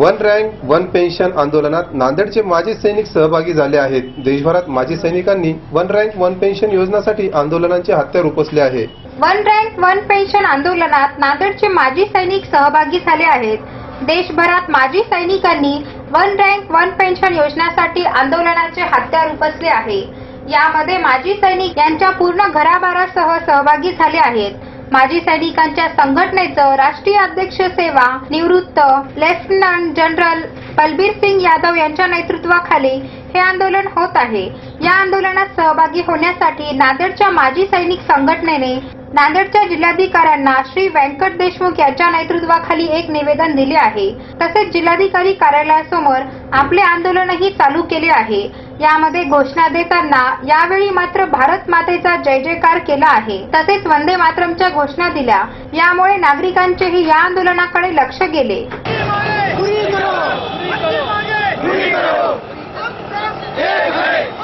One rank one pension आंदोलनात नांदेडचे माजी सैनिक सहभागी झाले आहेत. देशभरात माजी सैनिकांनी वन रँक वन पेन्शन योजनासाठी आंदोलनाचे हत्यार उपसले आहे. वन रँक वन पेन्शन आंदोलनात नांदेडचे माजी सैनिक सहभागी झाले आहेत. देशभरात माजी सैनिकांनी वन रँक वन पेन्शन योजनासाठी आंदोलनाचे हत्यार उपसले आहे. यामध्ये माजी सैनिक यांच्या पूर्ण घराबारासह सहभागी झाले आहेत. माजी सैनिकांच्या संघटनेचं राष्ट्रीय अध्यक्ष सेवा निवृत्त लेफ्टनंट जनरल बलबीर सिंग यादव यांच्या नेतृत्वाखाली हे आंदोलन होत आहे. या आंदोलनात सहभागी होण्यासाठी नांदेडच्या माजी सैनिक संघटनेने नांदेडच्या जिल्हाधिकाऱ्यांना श्री व्यंकट देशमुख यांच्या नेतृत्वाखाली एक निवेदन दिले आहे. तसेच जिल्हाधिकारी कार्यालयासमोर आपले आंदोलनही चालू केले आहे. यामध्ये घोषणा देताना यावेळी मात्र भारत मातेचा जय जयकार केला आहे. तसेच वंदे मातरमच्या घोषणा दिल्या. यामुळे नागरिकांचेही या आंदोलनाकडे लक्ष गेले.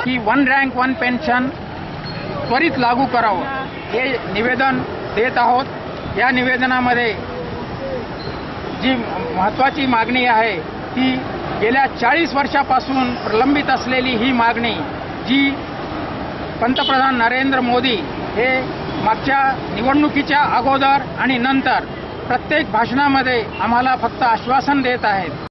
की वन रँक वन पेन्शन त्वरित लागू करावं. हे निवेदन देत आहोत. या निवेदनामध्ये जी महत्त्वाची मागणी आहे ती गेल्या चाळीस वर्षापासून प्रलंबित असलेली ही मागणी जी पंतप्रधान नरेंद्र मोदी हे मागच्या निवडणुकीच्या अगोदर आणि नंतर प्रत्येक भाषणामध्ये आम्हाला फक्त आश्वासन देत आहेत.